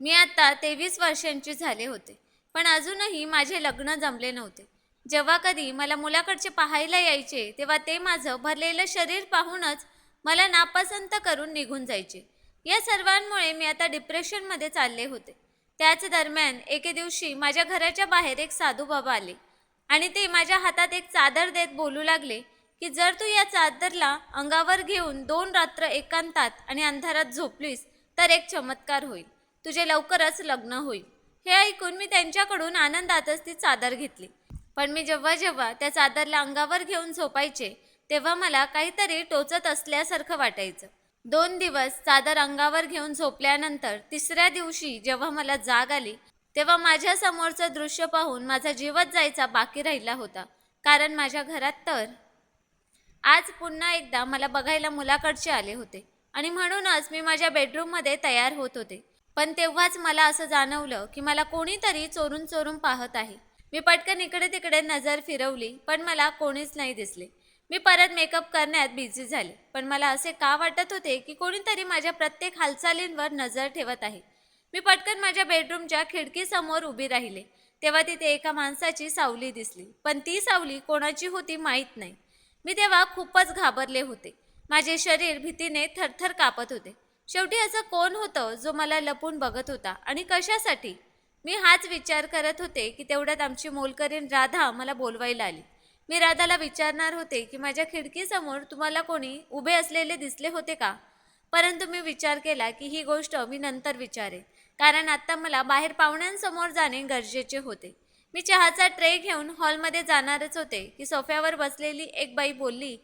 मी आता तेवीस वर्षांची झाले होते पण अजूनही माझे लग्न जमले नव्हते. जेव्हा कधी मला मुलाकडचे पाहायला यायचे तेव्हा ते माझं भरलेलं शरीर पाहूनच मला नापसंत करून निघून जायचे. या सर्वांमुळे मी आता डिप्रेशनमध्ये चालले होते. त्याच दरम्यान एके दिवशी माझ्या घराच्या बाहेर एक साधू बाबा आले आणि ते माझ्या हातात एक चादर देत बोलू लागले की जर तू या चादरला अंगावर घेऊन दोन रात्र एकांतात आणि अंधारात झोपलीस तर एक चमत्कार होईल. तुझे लवकरच लग्न होईल. हे ऐकून मी त्यांच्याकडून आनंदातच ती चादर घेतली. पण मी जेव्हा जेव्हा त्या चादरला अंगावर घेऊन झोपायचे तेव्हा मला काहीतरी टोचत असल्यासारखं वाटायचं. दोन दिवस चादर अंगावर घेऊन झोपल्यानंतर तिसऱ्या दिवशी जेव्हा मला जाग आली तेव्हा माझ्या समोरचं दृश्य पाहून माझा जीवच जायचा बाकी राहिला होता. कारण माझ्या घरात तर आज पुन्हा एकदा मला बघायला मुलाकडचे आले होते आणि म्हणूनच मी माझ्या बेडरूममध्ये तयार होत होते. पण तेव्हाच मला असं जाणवलं की मला कोणीतरी चोरून चोरून पाहत आहे. मी पटकन इकडे तिकडे नजर फिरवली पण मला कोणीच नाही दिसले. मी परत मेकअप करण्यात बिझी झाले पण मला असे का वाटत होते की कोणीतरी माझ्या प्रत्येक हालचालींवर नजर ठेवत आहे. मी पटकन माझ्या बेडरूमच्या खिडकीसमोर उभी राहिले. तेव्हा तिथे एका माणसाची सावली दिसली पण ती सावली कोणाची होती माहीत नाही. मी तेव्हा खूपच घाबरले होते. माझे शरीर भीतीने थरथर कापत होते. शेवटी असं कोण होतं जो मला लपून बघत होता? आणि कशासाठी? मी हाच विचार करत होते की तेवढ्यात आमची मोलकरीण राधा मला बोलवायला आली. मी राधाला विचारणार होते की माझ्या खिडकीसमोर तुम्हाला कोणी उभे असलेले दिसले होते का? परंतु मी विचार केला की ही गोष्ट मी नंतर विचारेन कारण आत्ता मला बाहेर पाहुण्यांसमोर जाणे गरजेचे होते. मी चहाचा ट्रे घेऊन हॉलमध्ये जाणारच होते की सोफ्यावर बसलेली एक बाई बोलली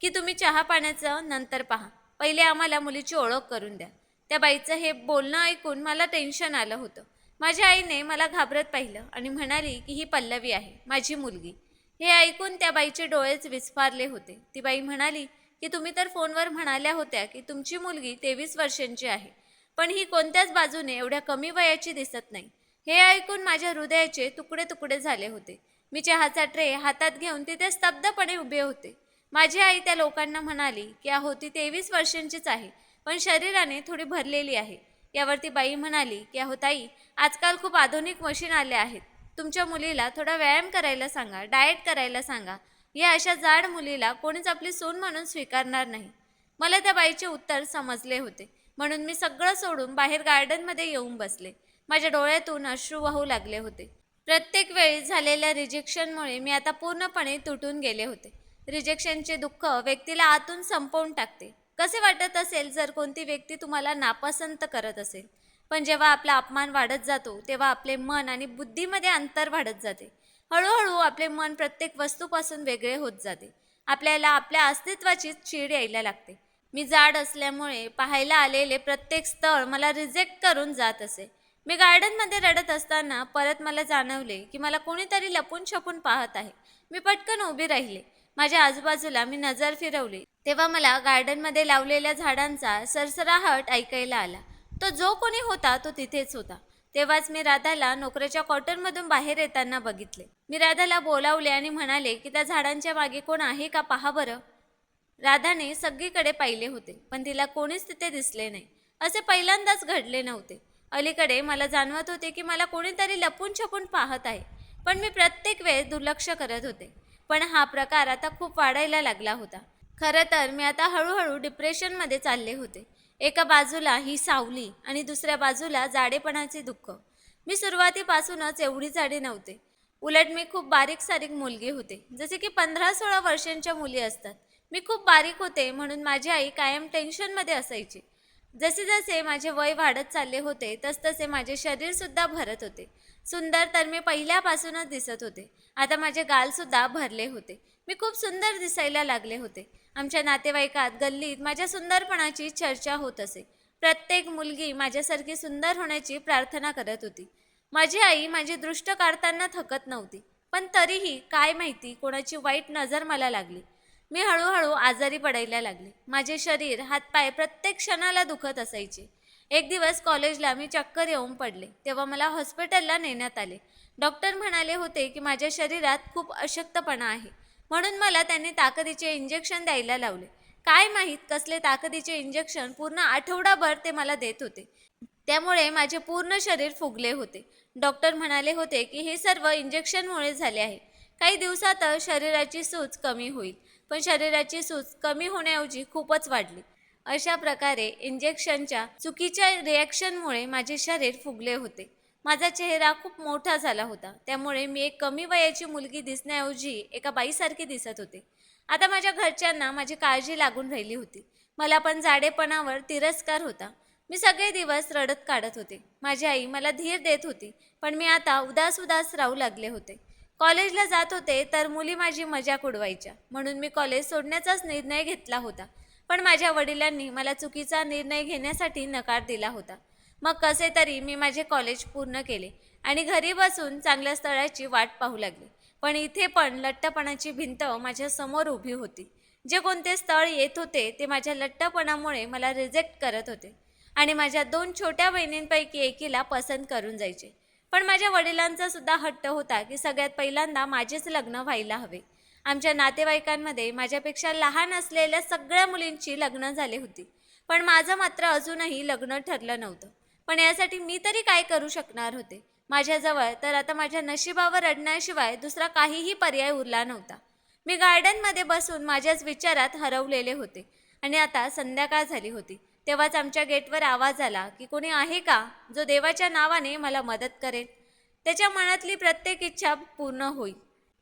की तुम्ही चहा पाण्याचं नंतर पहा. पहिले आम्हाला मुलीची ओळख करून द्या. त्या बाईचं हे बोलणं ऐकून मला टेन्शन आलं होतं. माझ्या आईने मला घाबरत पाहिलं आणि म्हणाली की ही पल्लवी आहे माझी मुलगी. हे ऐकून त्या बाईचे डोळेच विस्फारले होते. ती बाई म्हणाली की तुम्ही तर फोनवर म्हणाल्या होत्या की तुमची मुलगी तेवीस वर्षांची आहे पण ही कोणत्याच बाजूने एवढ्या कमी वयाची दिसत नाही. हे ऐकून माझ्या हृदयाचे तुकडे तुकडे झाले होते. मी चहाचा ट्रे हातात घेऊन तिथे स्तब्धपणे उभे होते. माझी आई त्या लोकांना म्हणाली की अहो ती तेवीस वर्षांचीच आहे पण शरीराने थोडी भरलेली आहे. यावरती बाई म्हणाली की अहो ताई आजकाल खूप आधुनिक मशीन आले आहेत. तुमच्या मुलीला थोडा व्यायाम करायला सांगा डाएट करायला सांगा. या अशा जाड मुलीला कोणीच आपली सून म्हणून स्वीकारणार नाही. मला त्या बाईचे उत्तर समजले होते. म्हणून मी सगळं सोडून बाहेर गार्डनमध्ये येऊन बसले. माझ्या डोळ्यातून अश्रू वाहू लागले होते. प्रत्येक वेळी झालेल्या रिजेक्शनमुळे मी आता पूर्णपणे तुटून गेले होते. रिजेक्शनचे दुःख व्यक्तीला आतून संपवून टाकते. कसे वाटत असेल जर कोणती व्यक्ती तुम्हाला नापसंत करत असेल? पण जेव्हा आपला अपमान वाढत जातो तेव्हा आपले मन आणि बुद्धीमध्ये अंतर वाढत जाते. हळूहळू आपले मन प्रत्येक वस्तूपासून वेगळे होत जाते. आपल्याला आपल्या अस्तित्वाचीच चीड यायला लागते. मी जाड असल्यामुळे पाहायला आलेले प्रत्येक स्थळ मला रिजेक्ट करून जात असे. मी गार्डनमध्ये रडत असताना परत मला जाणवले की मला कोणीतरी लपून छपून पाहत आहे. मी पटकन उभी राहिले. माझ्या आजूबाजूला मी नजर फिरवली. तेव्हा मला गार्डनमध्ये लावलेल्या झाडांचा सरसराहट ऐकायला आला. तो जो कोणी होता तो तिथेच होता. तेव्हाच मी राधाला नोकऱ्याच्या क्वार्टरमधून बाहेर येताना बघितले. मी राधाला बोलावले आणि म्हणाले की त्या झाडांच्या मागे कोण आहे का पहा बरं. राधाने सगळीकडे पाहिले होते पण तिला कोणीच तिथे दिसले नाही. असे पहिल्यांदाच घडले नव्हते. अलीकडे मला जाणवत होते की मला कोणीतरी लपून छपून पाहत आहे. पण मी प्रत्येक वेळेस दुर्लक्ष करत होते. पण हा प्रकार आता खूप वाढायला लागला होता. खरं तर मी आता हळूहळू डिप्रेशनमध्ये चालले होते. एका बाजूला ही सावली आणि दुसऱ्या बाजूला जाडेपणाचे दुःख. मी सुरुवातीपासूनच एवढी जाडे नव्हते. उलट मी खूप बारीक सारीक मुलगी होते. जसे की पंधरा सोळा वर्षांच्या मुली असतात. मी खूप बारीक होते म्हणून माझी आई कायम टेन्शनमध्ये असायची. जसे जसे माझे वय वाढत चालले होते तसतसे माझे शरीरसुद्धा भरत होते. सुंदर तर मी पहिल्यापासूनच दिसत होते. आता माझे गालसुद्धा भरले होते. मी खूप सुंदर दिसायला लागले होते. आमच्या नातेवाईकात गल्लीत माझ्या सुंदरपणाची चर्चा होत असे. प्रत्येक मुलगी माझ्यासारखी सुंदर होण्याची प्रार्थना करत होती. माझी आई माझी दृष्ट काढताना थकत नव्हती पण तरीही काय माहिती कोणाची वाईट नजर मला लागली. मी हळूहळू आजारी पडायला लागले. माझे शरीर हातपाय प्रत्येक क्षणाला दुखत असायचे. एक दिवस कॉलेजला मी चक्कर येऊन पडले. तेव्हा मला हॉस्पिटलला नेण्यात आले. डॉक्टर म्हणाले होते की माझ्या शरीरात खूप अशक्तपणा आहे. म्हणून मला त्यांनी ताकदीचे इंजेक्शन द्यायला लावले. काय माहीत कसले ताकदीचे इंजेक्शन पूर्ण आठवडाभर ते मला देत होते. त्यामुळे माझे पूर्ण शरीर फुगले होते. डॉक्टर म्हणाले होते की हे सर्व इंजेक्शनमुळे झाले आहे. काही दिवसातच शरीराची सूज कमी होईल. पण शरीराची सूज कमी होण्याऐवजी खूपच वाढली. अशा प्रकारे इंजेक्शनच्या चुकीच्या रिॲक्शनमुळे माझे शरीर फुगले होते. माझा चेहरा खूप मोठा झाला होता. त्यामुळे मी एक कमी वयाची मुलगी दिसण्याऐवजी एका बाईसारखी दिसत होते. आता माझ्या घरच्यांना माझी काळजी लागून राहिली होती. मला पण जाडेपणावर तिरस्कार होता. मी सगळे दिवस रडत काढत होते. माझी आई मला धीर देत होती पण मी आता उदास उदास राहू लागले होते. कॉलेजला जात होते तर मुली माझी मजाक उडवायच्या. म्हणून मी कॉलेज सोडण्याचाच निर्णय घेतला होता. पण माझ्या वडिलांनी मला चुकीचा निर्णय घेण्यासाठी नकार दिला होता. मग कसे तरी मी माझे कॉलेज पूर्ण केले आणि घरी बसून चांगल्या स्थळाची वाट पाहू लागली. पण इथे पण लठ्ठपणाची भिंत माझ्यासमोर उभी होती. जे कोणते स्थळ येत होते ते माझ्या लठ्ठपणामुळे मला रिजेक्ट करत होते आणि माझ्या दोन छोट्या बहिणींपैकी एकीला पसंत करून जायचे. पण माझ्या वडिलांचा सुद्धा हट्ट होता की सगळ्यात पहिल्यांदा माझेच लग्न व्हायला हवे. आमच्या नातेवाईकांमध्ये माझ्यापेक्षा लहान असलेल्या सगळ्या मुलींची लग्न झाली होती. पण माझं मात्र अजूनही लग्न ठरलं नव्हतं. पण यासाठी मी तरी काय करू शकणार होते? माझ्याजवळ तर आता माझ्या नशिबावर रडण्याशिवाय दुसरा काहीही पर्याय उरला नव्हता. मी गार्डनमध्ये बसून माझ्याच विचारात हरवलेले होते आणि आता संध्याकाळ झाली होती. तेव्हाच आमच्या गेटवर आवाज आला की कोणी आहे का जो देवाच्या नावाने मला मदत करेल? त्याच्या मनातली प्रत्येक इच्छा पूर्ण होईल.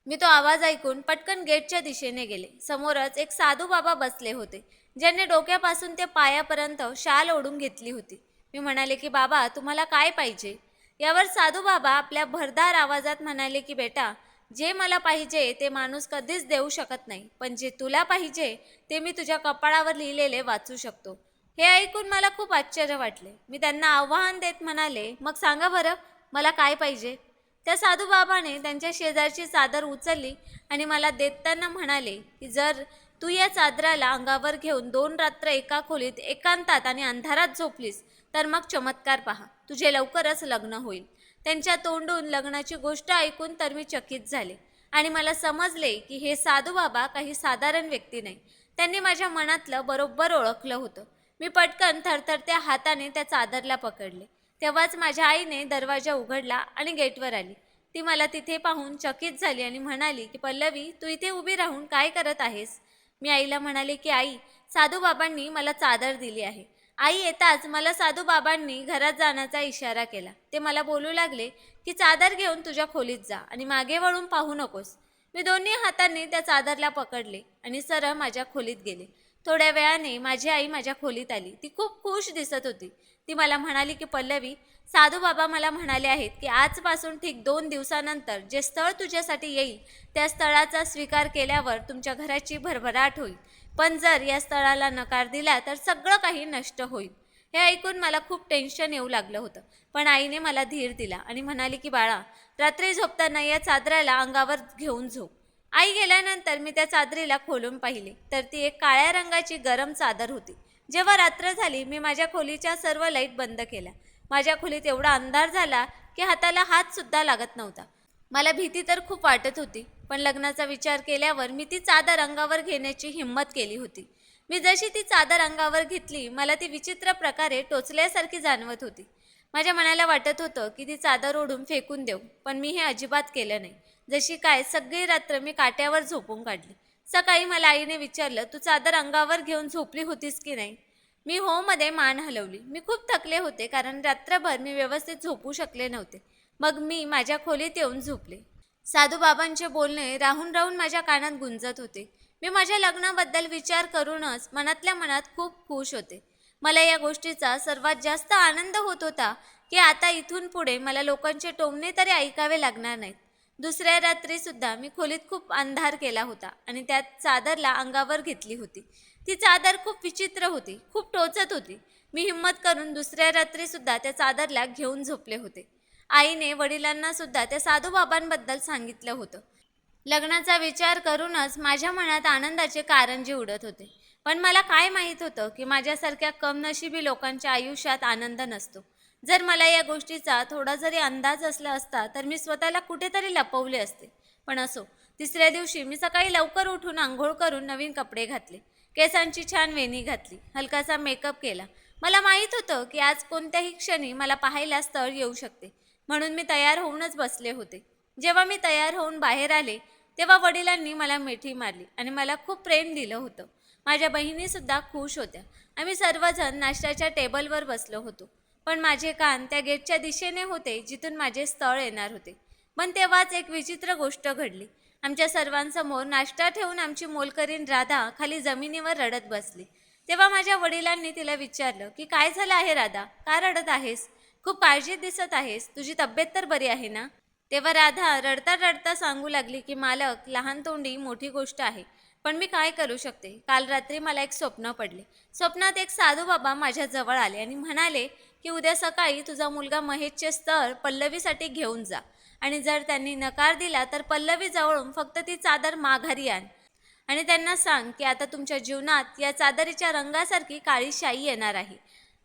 मी तो आवाज ऐकून पटकन गेटच्या दिशेने गेले. समोरच एक साधू बाबा बसले होते ज्यांनी डोक्यापासून ते पायापर्यंत शाल ओढून घेतली होती. मी म्हणाले की बाबा तुम्हाला काय पाहिजे? यावर साधू बाबा आपल्या भरदार आवाजात म्हणाले की बेटा जे मला पाहिजे ते माणूस कधीच देऊ शकत नाही पण जे तुला पाहिजे ते मी तुझ्या कपाळावर लिहिलेले वाचू शकतो. हे ऐकून मला खूप आश्चर्य वाटले. मी त्यांना आव्हान देत म्हणाले मग सांगा बरं मला काय पाहिजे? त्या साधू बाबाने त्यांच्या शेजारची चादर उचलली आणि मला देताना म्हणाले की जर तू या चादराला अंगावर घेऊन दोन रात्र एका खोलीत एकांतात आणि अंधारात झोपलीस तर मग चमत्कार पहा. तुझे लवकरच लग्न होईल. त्यांच्या तोंडून लग्नाची गोष्ट ऐकून तर मी चकित झाले. आणि मला समजले की हे साधू बाबा काही साधारण व्यक्ती नाही. त्यांनी माझ्या मनातलं बरोबर ओळखलं होतं. मी पटकन थरथरत्या हाताने त्या चादरला पकडले. तेव्हाच माझ्या आईने दरवाजा उघडला आणि गेटवर आली. ती मला तिथे पाहून चकित झाली आणि म्हणाली की पल्लवी तू इथे उभी राहून काय करत आहेस? मी आईला म्हणाले की आई साधूबाबांनी मला चादर दिली आहे. आई येताच मला साधूबाबांनी घरात जाण्याचा इशारा केला. ते मला बोलू लागले की चादर घेऊन तुझ्या खोलीत जा आणि मागे वळून पाहू नकोस. मी दोन्ही हातांनी त्या चादरला पकडले आणि सरळ माझ्या खोलीत गेले. थोड्या वेळाने माझी आई माझ्या खोलीत आली. ती खूप खुश दिसत होती. ती मला म्हणाली की पल्लवी साधू बाबा मला म्हणाले आहेत की आजपासून ठीक दोन दिवसानंतर जे स्थळ तुझ्यासाठी येईल त्या स्थळाचा स्वीकार केल्यावर तुमच्या घराची भरभराट होईल. पण जर या स्थळाला नकार दिला तर सगळं काही नष्ट होईल. हे ऐकून मला खूप टेन्शन येऊ लागलं होतं. पण आईने मला धीर दिला आणि म्हणाली की बाळा रात्री झोपताना या चादराला अंगावर घेऊन झोप. आई गेल्यानंतर मी त्या चादरीला खोलून पाहिले. तर ती एक काळ्या रंगाची गरम चादर होती. जेव्हा रात्र झाली मी माझ्या खोलीच्या सर्व लाइट बंद केल्या. माझ्या खोलीत एवढा अंधार झाला की हाताला हातसुद्धा लागत नव्हता. मला भीती तर खूप वाटत होती पण लग्नाचा विचार केल्यावर मी ती चादर अंगावर घेण्याची हिंमत केली होती. मी जशी ती चादर अंगावर घेतली मला ती विचित्र प्रकारे टोचल्यासारखी जाणवत होती. माझ्या मनाला वाटत होतं की ती चादर ओढून फेकून देऊ पण मी हे अजिबात केलं नाही. जशी काय सगळी रात्र मी काट्यावर झोपून काढली. सकाळी मला आईने विचारलं तू चादर अंगावर घेऊन झोपली होतीस की नाही? मी हो मध्ये मान हलवली. मी खूप थकले होते कारण रात्रभर मी व्यवस्थित झोपू शकले नव्हते. मग मी माझ्या खोलीत येऊन झोपले. साधू बाबांचे बोलणे राहून राहून माझ्या कानात गुंजत होते. मी माझ्या लग्नाबद्दल विचार करूनच मनातल्या मनात खूप खुश होते. मला या गोष्टीचा सर्वात जास्त आनंद होत होता की आता इथून पुढे मला लोकांचे टोमणे तरी ऐकावे लागणार नाहीत. दुसऱ्या रात्रीसुद्धा मी खोलीत खूप अंधार केला होता आणि त्यात चादरला अंगावर घेतली होती. ती चादर खूप विचित्र होती खूप टोचत होती. मी हिंमत करून दुसऱ्या रात्रीसुद्धा त्या चादरला घेऊन झोपले होते. आईने वडिलांना सुद्धा त्या साधूबाबांबद्दल सांगितलं होतं. लग्नाचा विचार करूनच माझ्या मनात आनंदाचे कारंजे उडत होते. पण मला काय माहीत होतं की माझ्यासारख्या कमनशिबी लोकांच्या आयुष्यात आनंद नसतो. जर मला या गोष्टीचा थोडा जरी अंदाज असला असता तर मी स्वतःला कुठेतरी लपवले असते. पण असो तिसऱ्या दिवशी मी सकाळी लवकर उठून आंघोळ करून नवीन कपडे घातले. केसांची छान वेणी घातली. हलकासा मेकअप केला. मला माहीत होतं की आज कोणत्याही क्षणी मला पाहायला स्थळ येऊ शकते. म्हणून मी तयार होऊनच बसले होते. जेव्हा मी तयार होऊन बाहेर आले तेव्हा वडिलांनी मला मिठी मारली आणि मला खूप प्रेम दिलं होतं. माझ्या बहिणीसुद्धा खुश होत्या. आम्ही सर्वजण नाश्त्याच्या टेबलवर बसलो होतो. पण माझे कान त्या गेटच्या दिशेने होते जिथून माझे स्थळ येणार होते. पण तेव्हाच एक विचित्र गोष्ट घडली. आमच्या सर्वांसमोर नाश्ता ठेवून आमची मोलकरीण राधा खाली जमिनीवर रडत बसली. तेव्हा माझ्या वडिलांनी तिला विचारलं की काय झालं आहे राधा? का रडत आहेस? खूप काळजीत दिसत आहेस. तुझी तब्येत तर बरी आहे ना? तेव्हा राधा रडता रडता सांगू लागली की मालक लहान तोंडी मोठी गोष्ट आहे. पण मी काय करू शकते? काल रात्री मला एक स्वप्न पडले. स्वप्नात एक साधू बाबा माझ्या जवळ आले आणि म्हणाले की उद्या सकाळी तुझा मुलगा महेशचे स्तर पल्लवीसाठी घेऊन जा. आणि जर त्यांनी नकार दिला तर पल्लवी जवळून फक्त ती चादर माघारी आण. आणि त्यांना सांग की आता तुमच्या जीवनात या चादरीच्या रंगासारखी काळी शाई येणार आहे.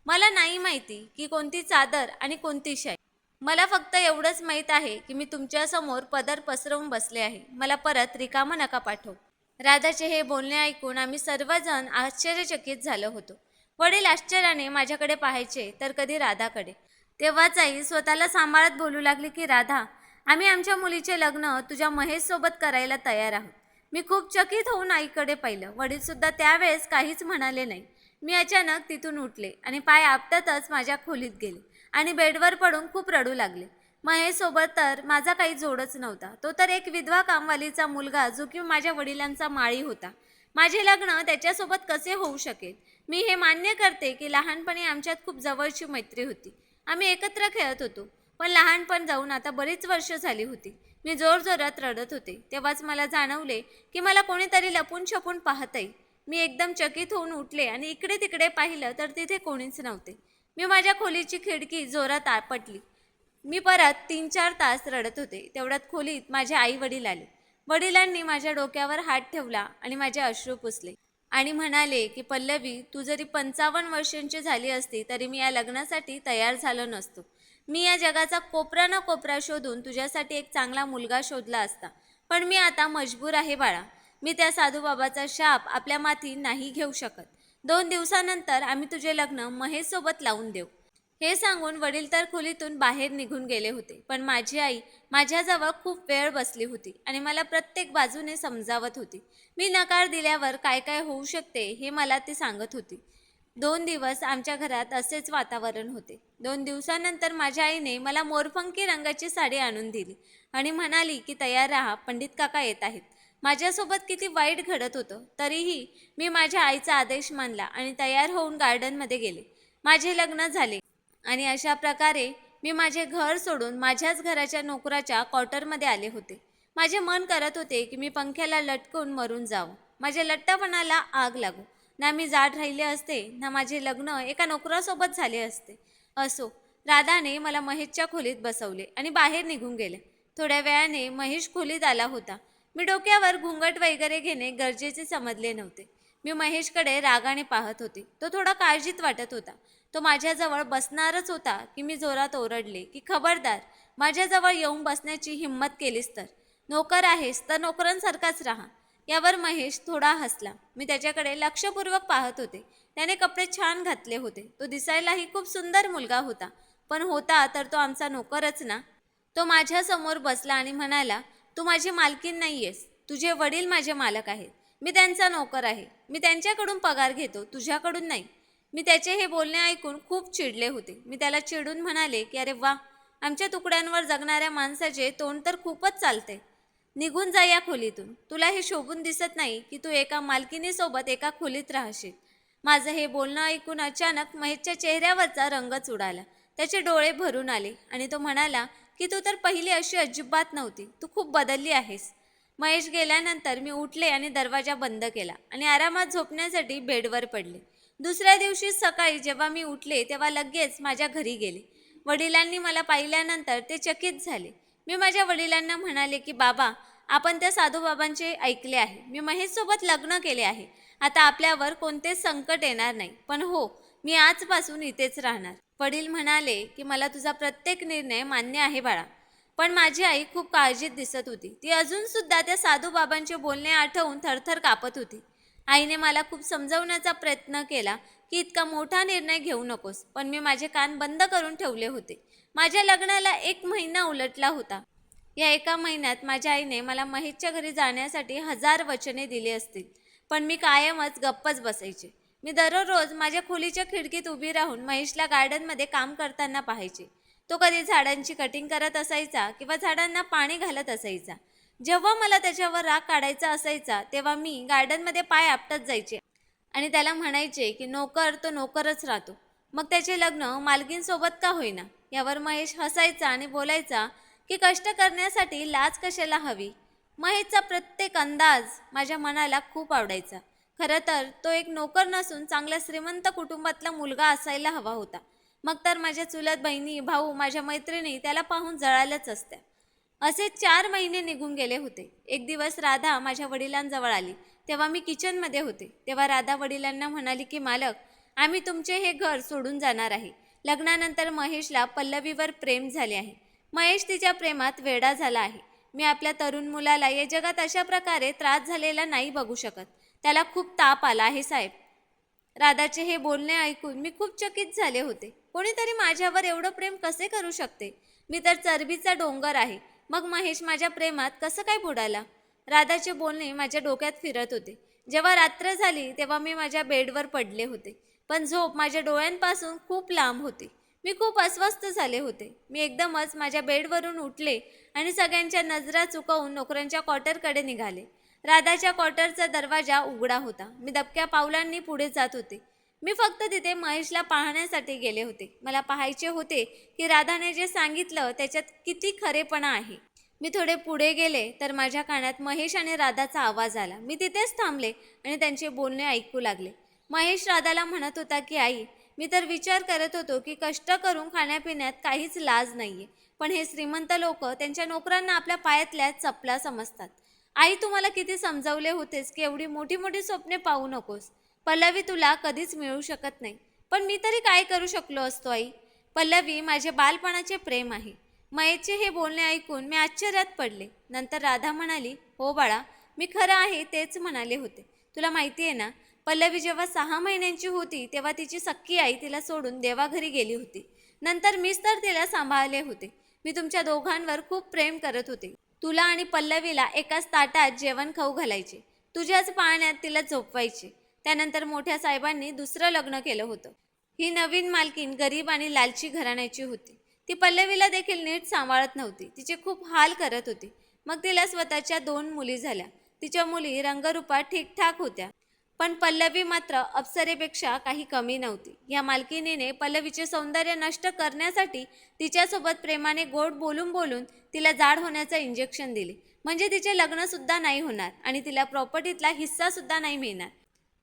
मला नाही माहिती की कोणती चादर आणि कोणती शाई. मला फक्त एवढंच माहीत आहे की मी तुमच्यासमोर पदर पसरवून बसले आहे. मला परत रिकामा नका पाठव. राधाचे हे बोलणे ऐकून आम्ही सर्वजण आश्चर्यचकित झालो होतो. वडील आश्चर्याने माझ्याकडे पाहायचे तर कधी राधाकडे. तेव्हाच आई स्वतःला सांभाळत बोलू लागली की राधा आम्ही आमच्या मुलीचे लग्न तुझ्या महेशसोबत करायला तयार आहोत. मी खूप चकित होऊन आईकडे पाहिलं. वडीलसुद्धा त्यावेळेस काहीच म्हणाले नाही. मी अचानक तिथून उठले आणि पाय आपटातच माझ्या खोलीत गेले आणि बेडवर पडून खूप रडू लागले. महेशसोबत तर माझा काही जोडच नव्हता. तो तर एक विधवा कामवालीचा मुलगा जो की माझ्या वडिलांचा माळी होता. माझे लग्न त्याच्यासोबत कसे होऊ शकेल? मी हे मान्य करते की लहानपणी आमच्यात खूप जवळची मैत्री होती. आम्ही एकत्र खेळत होतो. पण लहानपण जाऊन आता बरीच वर्ष झाली होती. मी जोरजोरात रडत होते. तेव्हाच मला जाणवले की मला कोणीतरी लपून छपून पाहतंय. मी एकदम चकित होऊन उठले आणि इकडे तिकडे पाहिलं तर तिथे कोणीच नव्हते. मी माझ्या खोलीची खिडकी जोरात आपटली. मी परत तीन चार तास रडत होते. तेवढ्यात खोलीत माझे आई वडील आले. वडिलांनी माझ्या डोक्यावर हात ठेवला आणि माझे अश्रू पुसले. आणि म्हणाले की पल्लवी तू जरी पंचावन्न वर्षांची झाली असती तरी मी या लग्नासाठी तयार झालो नसतो. मी या जगाचा कोपरा ना कोपरा शोधून तुझ्यासाठी एक चांगला मुलगा शोधला असता. पण मी आता मजबूर आहे बाळा. मी त्या साधूबाबाचा शाप आपल्या माथी नाही घेऊ शकत. दोन दिवसानंतर आम्ही तुझे लग्न महेशसोबत लावून देऊ. हे सांगून वडील तर खोलीतून बाहेर निघून गेले होते पण माझी आई माझ्याजवळ खूप वेळ बसली होती आणि मला प्रत्येक बाजूने समजावत होती. मी नकार दिल्यावर काय काय होऊ शकते हे मला ती सांगत होती. दोन दिवस आमच्या घरात असेच वातावरण होते. दोन दिवसानंतर माझ्या आईने मला मोरपंखी रंगाची साडी आणून दिली आणि म्हणाली की तयार राहा पंडित काका येत आहेत. माझ्यासोबत किती वाईट घडत होतं तरीही मी माझ्या आईचा आदेश मानला आणि तयार होऊन गार्डनमध्ये गेले. माझे लग्न झाले. आणि अशा प्रकारे मी माझे घर सोडून माझ्याच घराच्या नोकराच्या क्वार्टरमध्ये आले होते. माझे मन करत होते की मी पंख्याला लटकून मरून जावं. माझ्या लट्टापणाला आग लागू. ना मी जाड राहिले असते ना माझे लग्न एका नोकरासोबत झाले असते. असो राधाने मला महेशच्या खोलीत बसवले आणि बाहेर निघून गेले. थोड्या वेळाने महेश खोलीत आला होता. मी डोक्यावर घुंगट वगैरे घेणे गरजेचे समजले नव्हते. मी महेशकडे रागाने पाहत होते. तो थोडा काळजीत वाटत होता. तो माझ्याजवळ बसणारच होता की मी जोरात ओरडले की खबरदार माझ्याजवळ येऊन बसण्याची हिंमत केलीस तर. नोकर आहेस तर नोकरांसारखाच राहा. यावर महेश थोडा हसला. मी त्याच्याकडे लक्षपूर्वक पाहत होते. त्याने कपडे छान घातले होते. तो दिसायलाही खूप सुंदर मुलगा होता. पण होता तर तो आमचा नोकरच ना? तो माझ्यासमोर बसला आणि म्हणाला तू माझी मालकीन नाही आहेस तुझे वडील माझे मालक आहेत. मी त्यांचा नोकर आहे. मी त्यांच्याकडून पगार घेतो तुझ्याकडून नाही. मी त्याचे हे बोलणे ऐकून खूप चिडले होते. मी त्याला चिडून म्हणाले की अरे वा आमच्या तुकड्यांवर जगणाऱ्या माणसाचे तोंड तर खूपच चालते. निघून जा या खोलीतून. तुला हे शोभून दिसत नाही की तू एका मालकिनीसोबत एका खोलीत राहशील. माझं हे बोलणं ऐकून अचानक महेशच्या चेहऱ्यावरचा रंगच उडाला त्याचे डोळे भरून आले आणि तो म्हणाला की तू तर पहिली अशी अजिबात नव्हती. तू खूप बदलली आहेस. महेश गेल्यानंतर मी उठले आणि दरवाजा बंद केला आणि आरामात झोपण्यासाठी बेडवर पडले. दुसऱ्या दिवशी सकाळी जेव्हा मी उठले तेव्हा लगेच माझ्या घरी गेले. वडिलांनी मला पाहिल्यानंतर ते चकित झाले. मी माझ्या वडिलांना म्हणाले की बाबा आपण त्या साधूबाबांचे ऐकले आहे. मी महेशसोबत लग्न केले आहे. आता आपल्यावर कोणतेच संकट येणार नाही. पण हो मी आजपासून इथेच राहणार. वडील म्हणाले की मला तुझा प्रत्येक निर्णय मान्य आहे बाळा. पण माझी आई खूप काळजीत दिसत होती. ती अजूनसुद्धा त्या साधूबाबांचे बोलणे आठवून थरथर कापत होती. आईने मला खूप समजवण्याचा प्रयत्न केला की इतका मोठा निर्णय घेऊ नकोस पण मी माझे कान बंद करून ठेवले होते. माझ्या लग्नाला एक महिना उलटला होता. या एका महिन्यात माझ्या आईने मला महेशच्या घरी जाण्यासाठी हजार वचने दिली असतील पण मी कायमच गप्पच बसायचे. मी दररोज माझ्या खोलीच्या खिडकीत उभी राहून महेशला गार्डनमध्ये काम करताना पाहायचे. तो कधी झाडांची कटिंग करत असायचा किंवा झाडांना पाणी घालत असायचा. जेव्हा मला त्याच्यावर राग काढायचा असायचा तेव्हा मी गार्डनमध्ये पाय आपटत जायचे. आणि त्याला म्हणायचे की नोकर तो नोकरच राहतो. मग त्याचे लग्न मालकींसोबत का होईना? यावर महेश हसायचा आणि बोलायचा की कष्ट करण्यासाठी लाज कशाला हवी? महेशचा प्रत्येक अंदाज माझ्या मनाला खूप आवडायचा. खरं तर तो एक नोकर नसून चांगल्या श्रीमंत कुटुंबातला मुलगा असायला हवा होता. मग तर माझ्या चुलत बहिणी भाऊ माझ्या मैत्रिणी त्याला पाहून जळाल्याच असत्या. असे चार महिने निघून गेले होते. एक दिवस राधा माझ्या वडिलांजवळ आली. तेव्हा मी किचनमध्ये होते. तेव्हा राधा वडिलांना म्हणाली की मालक आम्ही तुमचे हे घर सोडून जाणार आहे. लग्नानंतर महेशला पल्लवीवर प्रेम झाले आहे. महेश तिच्या प्रेमात वेडा झाला आहे. मी आपल्या तरुण मुलाला या जगात अशा प्रकारे त्रास झालेला नाही बघू शकत. त्याला खूप ताप आला आहे साहेब. राधाचे हे बोलणे ऐकून मी खूप चकित झाले होते. कोणीतरी माझ्यावर एवढं प्रेम कसे करू शकते? मी तर चरबीचा डोंगर आहे. मग महेश माझ्या प्रेमात कसं काय बुडाला? राधाचे बोलणे माझ्या डोक्यात फिरत होते. जेव्हा रात्र झाली तेव्हा मी माझ्या बेडवर पडले होते. पण झोप माझ्या डोळ्यांपासून खूप लांब होती. मी खूप अस्वस्थ झाले होते. मी एकदमच माझ्या बेडवरून उठले आणि सगळ्यांच्या नजरा चुकवून नोकऱ्यांच्या क्वार्टरकडे निघाले. राधाच्या क्वार्टरचा दरवाजा उघडा होता. मी दबक्या पावलांनी पुढे जात होते. मी फक्त तिथे महेशला पाहण्यासाठी गेले होते. मला पाहायचे होते की राधाने जे सांगितलं त्याच्यात किती खरेपणा आहे. मी थोडे पुढे गेले तर माझ्या कानात महेश आणि राधाचा आवाज आला. मी तिथेच थांबले आणि त्यांचे बोलणे ऐकू लागले. महेश राधाला म्हणत होता की आई मी तर विचार करत होतो की कष्ट करून खाण्यापिण्यात काहीच लाज नाहीये पण हे श्रीमंत लोक त्यांच्या नोकरांना आपल्या पायातल्या चपला समजतात. आई तुम्हाला किती समजावले होतेस की एवढी मोठी मोठी स्वप्ने पाहू नकोस. पल्लवी तुला कधीच मिळू शकत नाही. पण मी तरी काय करू शकलो असतो आई? पल्लवी माझे बालपणाचे प्रेम आहे. मयेचे हे बोलणे ऐकून मी आश्चर्यात पडले. नंतर राधा म्हणाली हो बाळा मी खरं आहे तेच म्हणाले होते. तुला माहिती आहे ना पल्लवी जेव्हा सहा महिन्यांची होती तेव्हा तिची सख्खी आई तिला सोडून देवाघरी गेली होती. नंतर मीच तर तिला सांभाळले होते. मी तुमच्या दोघांवर खूप प्रेम करत होते. तुला आणि पल्लवीला एकाच ताटात जेवण खाऊ घालायचे. तुझ्याच पाळण्यात तिला झोपवायचे. त्यानंतर मोठ्या साहेबांनी दुसरं लग्न केलं होतं. ही नवीन मालकीन गरीब आणि लालची घराण्याची होती. ती पल्लवीला देखील नीट सांभाळत नव्हती. तिचे खूप हाल करत होती. मग तिला स्वतःच्या दोन मुली झाल्या. तिच्या मुली रंगरूपात ठीकठाक होत्या. पण पल्लवी मात्र अप्सरेपेक्षा काही कमी नव्हती. या मालकिनीने पल्लवीचे सौंदर्य नष्ट करण्यासाठी तिच्यासोबत प्रेमाने गोड बोलून बोलून तिला जाड होण्याचं इंजेक्शन दिले. म्हणजे तिचे लग्नसुद्धा नाही होणार आणि तिला प्रॉपर्टीतला हिस्सासुद्धा नाही मिळणार.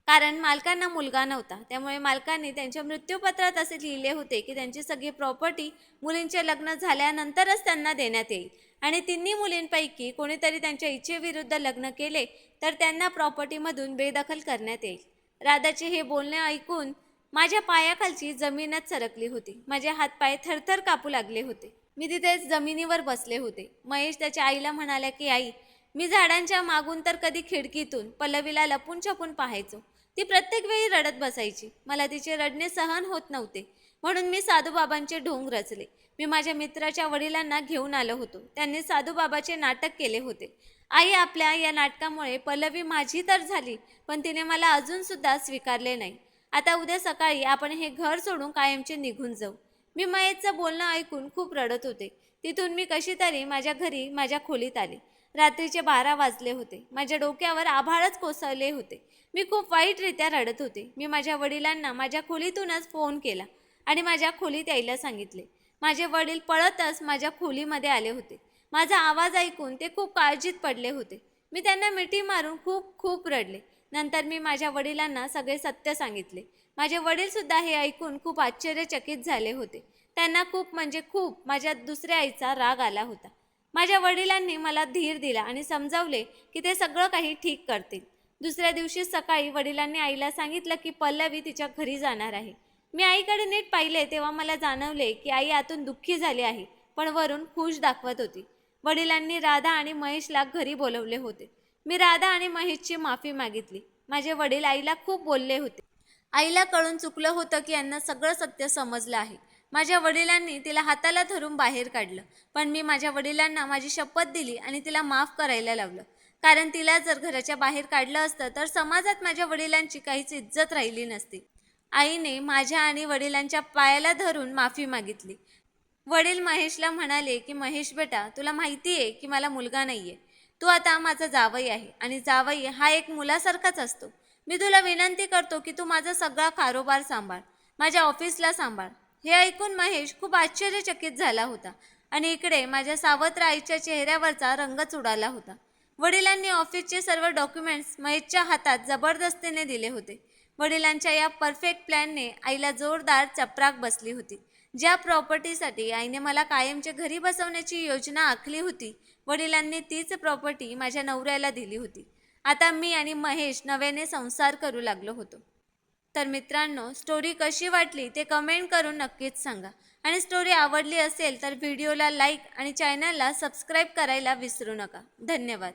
कारण मालकांना मुलगा नव्हता. त्यामुळे मालकांनी त्यांच्या मृत्यूपत्रात असे लिहिले होते की त्यांची सगळी प्रॉपर्टी मुलींचे लग्न झाल्यानंतरच त्यांना देण्यात येईल. आणि तिन्ही मुलींपैकी कोणीतरी त्यांच्या इच्छेविरुद्ध लग्न केले तर त्यांना प्रॉपर्टीमधून बेदखल करण्यात येईल. राधाचे हे बोलणे ऐकून माझ्या पायाखालची जमीनच सरकली होती. माझे हातपाय थरथर कापू लागले होते. मी तिथेच जमिनीवर बसले होते. महेश त्याच्या आईला म्हणाला की आई मी झाडांच्या मागून तर कधी खिडकीतून पल्लवीला लपून छपून पाहायचो. ती प्रत्येक वेळी रडत बसायची. मला तिचे रडणे सहन होत नव्हते. म्हणून मी साधूबाबांचे ढोंग रचले. मी माझ्या मित्राच्या वडिलांना घेऊन आलो होतो. त्यांनी साधूबाबाचे नाटक केले होते. आई आपल्या या नाटकामुळे पल्लवी माझी तर झाली पण तिने मला अजूनसुद्धा स्वीकारले नाही. आता उद्या सकाळी आपण हे घर सोडून कायमचे निघून जाऊ. मी मयेचं बोलणं ऐकून खूप रडत होते. तिथून मी कशी तरी माझ्या घरी माझ्या खोलीत आले. रात्रीचे बारा वाजले होते. माझ्या डोक्यावर आभाळच कोसळले होते. मी खूप वाईटरित्या रडत होते. मी माझ्या वडिलांना माझ्या खोलीतूनच फोन केला आणि माझ्या खोलीत यायला सांगितले. माझे वडील पळतच माझ्या खोलीमध्ये आले होते. माझा आवाज ऐकून ते खूप काळजीत पडले होते. मी त्यांना मिठी मारून खूप खूप रडले. नंतर मी माझ्या वडिलांना सगळे सत्य सांगितले. माझे वडीलसुद्धा हे ऐकून खूप आश्चर्यचकित झाले होते. त्यांना खूप म्हणजे खूप माझ्या दुसऱ्या आईचा राग आला होता. माझ्या वडिलांनी मला धीर दिला आणि समजावले की ते सगळं काही ठीक करतील. दुसऱ्या दिवशी सकाळी वडिलांनी आईला सांगितलं की पल्लवी तिच्या घरी जाणार आहे. मी आईकडे नीट पाहिले तेव्हा मला जाणवले की आई आतून दुःखी झाली आहे पण वरून खुश दाखवत होती. वडिलांनी राधा आणि महेशला घरी बोलवले होते. मी राधा आणि महेशची माफी मागितली. माझे वडील आईला खूप बोलले होते. आईला कळून चुकलं होतं की यांना सगळं सत्य समजलं आहे. माझ्या वडिलांनी तिला हाताला धरून बाहेर काढलं. पण मी माझ्या वडिलांना माझी शपथ दिली आणि तिला माफ करायला लावलं. कारण तिला जर घराच्या बाहेर काढलं असतं तर समाजात माझ्या वडिलांची काहीच इज्जत राहिली नसती. आईने माझ्या आणि वडिलांच्या पायाला धरून माफी मागितली. वडील महेशला म्हणाले की महेश बेटा तुला माहिती आहे की मला मुलगा नाही आहे तू आता माझा जावई आहे आणि जावई हा एक मुलासारखाच असतो. मी तुला विनंती करतो की तू माझा सगळा कारोबार सांभाळ. माझ्या ऑफिसला सांभाळ. हे ऐकून महेश खूप आश्चर्यचकित झाला होता आणि इकडे माझ्या सावत्र आईच्या चेहऱ्यावरचा रंगच उडाला होता. वडिलांनी ऑफिसचे सर्व डॉक्युमेंट्स महेशच्या हातात जबरदस्तीने दिले होते. वडिलांच्या या परफेक्ट प्लॅनने आईला जोरदार चपराक बसली होती. ज्या प्रॉपर्टीसाठी आईने मला कायमच्या घरी बसवण्याची योजना आखली होती वडिलांनी तीच प्रॉपर्टी माझ्या नवऱ्याला दिली होती. आता मी आणि महेश नव्याने संसार करू लागलो होतो. तर मित्रांनो स्टोरी कशी वाटली ते कमेंट करून नक्कीच सांगा. आणि स्टोरी आवडली असेल तर व्हिडिओला लाईक आणि चॅनलला सबस्क्राईब करायला विसरू नका. धन्यवाद.